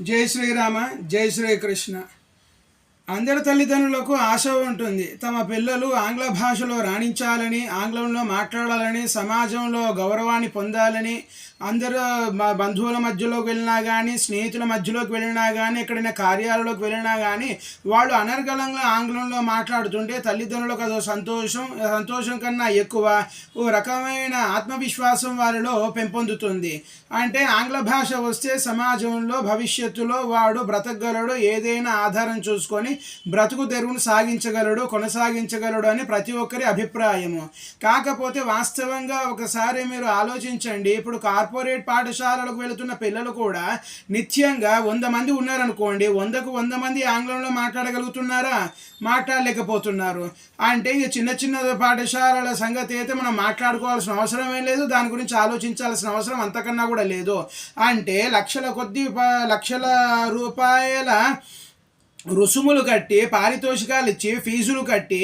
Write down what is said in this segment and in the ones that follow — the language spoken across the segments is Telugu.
జై శ్రీరామ జై శ్రీకృష్ణ అందరి తల్లిదండ్రులకు ఆశ ఉంటుంది. తమ పిల్లలు ఆంగ్ల భాషలో రాణించాలని ఆంగ్లంలో మాట్లాడాలని సమాజంలో గౌరవాన్ని పొందాలని అందరూ బంధువుల మధ్యలోకి వెళ్ళినా కానీ స్నేహితుల మధ్యలోకి వెళ్ళినా కానీ ఎక్కడైనా కార్యాలలోకి వెళ్ళినా కానీ వాళ్ళు అనర్గళంగా ఆంగ్లంలో మాట్లాడుతుంటే తల్లిదండ్రులకు అదో సంతోషం సంతోషం కన్నా ఎక్కువ ఓ రకమైన ఆత్మవిశ్వాసం వారిలో పెంపొందుతుంది. అంటే ఆంగ్ల భాష వస్తే సమాజంలో భవిష్యత్తులో వాడు బ్రతకగలడు ఏదైనా ఆధారం చూసుకొని బ్రతుకు తెరువును సాగించగలడు కొనసాగించగలడు అని ప్రతి ఒక్కరి అభిప్రాయము. కాకపోతే వాస్తవంగా ఒకసారి మీరు ఆలోచించండి ఇప్పుడు కార్పొరేట్ పాఠశాలలకు వెళుతున్న పిల్లలు కూడా నిత్యంగా వంద మంది ఉన్నారనుకోండి వందకు వంద మంది ఆంగ్లంలో మాట్లాడగలుగుతున్నారా? మాట్లాడలేకపోతున్నారు. అంటే ఇక చిన్న చిన్న పాఠశాలల సంగతి అయితే మనం మాట్లాడుకోవాల్సిన అవసరం ఏం లేదు దాని గురించి ఆలోచించాల్సిన అవసరం అంతకన్నా కూడా లేదు. అంటే లక్షల కొద్ది లక్షల రూపాయల రుసుములు కట్టి పారితోషికాలు ఇచ్చి ఫీజులు కట్టి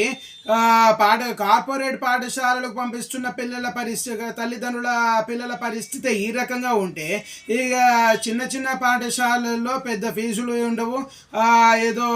పాఠ కార్పొరేట్ పాఠశాలలకు పంపిస్తున్న పిల్లల పరిస్థితి తల్లిదండ్రుల పిల్లల పరిస్థితి ఈ రకంగా ఉంటే ఇక చిన్న చిన్న పాఠశాలల్లో పెద్ద ఫీజులు ఉండవు. ఏదో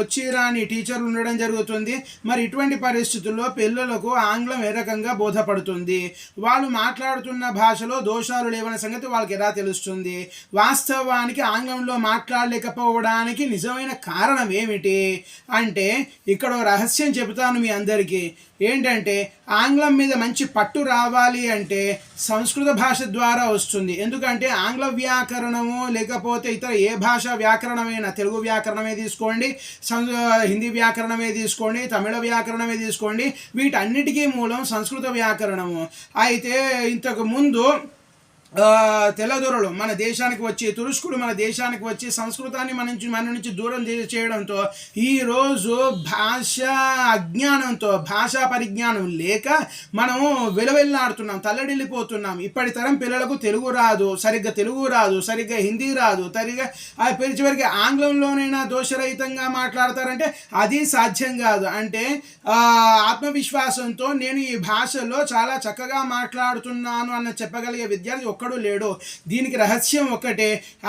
వచ్చి రాని టీచర్లు ఉండడం జరుగుతుంది. మరి ఇటువంటి పరిస్థితుల్లో పిల్లలకు ఆంగ్లం ఏ రకంగా బోధపడుతుంది? వాళ్ళు మాట్లాడుతున్న భాషలో దోషాలు లేవన్న సంగతి వాళ్ళకి ఎలా తెలుస్తుంది? వాస్తవానికి ఆంగ్లంలో మాట్లాడలేకపోవడానికి నిజమైన కారణం ఏమిటి? అంటే ఇక్కడ రహస్యం చెబుతా చెబుతాను మీ అందరికీ. ఏంటంటే ఆంగ్లం మీద మంచి పట్టు రావాలి అంటే సంస్కృత భాష ద్వారా వస్తుంది. ఎందుకంటే ఆంగ్ల వ్యాకరణము లేకపోతే ఇతర ఏ భాష వ్యాకరణమైనా తెలుగు వ్యాకరణమే తీసుకోండి సం- హిందీ వ్యాకరణమే తీసుకోండి తమిళ వ్యాకరణమే తీసుకోండి వీటన్నిటికీ మూలం సంస్కృత వ్యాకరణము. అయితే ఇంతకు ముందు తెల్లదొరలు మన దేశానికి వచ్చి తురుష్కులు మన దేశానికి వచ్చి సంస్కృతాన్ని మన నుంచి మన నుంచి దూరం చేయడంతో ఈరోజు భాష అజ్ఞానంతో భాషా పరిజ్ఞానం లేక మనము వెలవెల్లాడుతున్నాం తల్లడిల్లిపోతున్నాం. ఇప్పటి తరం పిల్లలకు తెలుగు రాదు సరిగ్గా తెలుగు రాదు సరిగ్గా హిందీ రాదు సరిగ్గా పిలిచివరికి చివరికి ఆంగ్లంలోనైనా దోషరహితంగా మాట్లాడతారంటే అది సాధ్యం కాదు. అంటే ఆత్మవిశ్వాసంతో నేను ఈ భాషలో చాలా చక్కగా మాట్లాడుతున్నాను అన్న చెప్పగలిగే విద్యార్థి ఒక్కడూ లేడు. దీనికి రహస్యం ఒక్కటే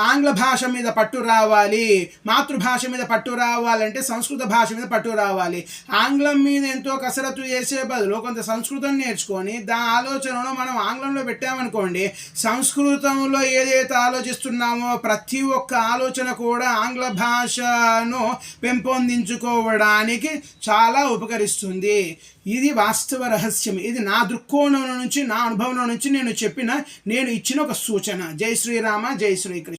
ఆంగ్ల భాష మీద పట్టు రావాలి. మాతృభాష మీద పట్టు రావాలంటే సంస్కృత భాష మీద పట్టు రావాలి. ఆంగ్లం మీద ఎంతో కసరత్తు చేసే బదులు కొంత సంస్కృతం నేర్చుకొని దా ఆలోచనను మనం ఆంగ్లంలో పెట్టామనుకోండి సంస్కృతంలో ఏదైతే ఆలోచిస్తున్నామో ప్రతి ఒక్క ఆలోచన కూడా ఆంగ్ల భాషను పెంపొందించుకోవడానికి చాలా ఉపకరిస్తుంది. ఇది వాస్తవ రహస్యం. ఇది నా దృక్కోణం నుంచి నా అనుభవం నుంచి నేను చెప్పిన నేను ఇచ్చిన ఒక సూచన. జై శ్రీరామ జై శ్రీకృష్ణ.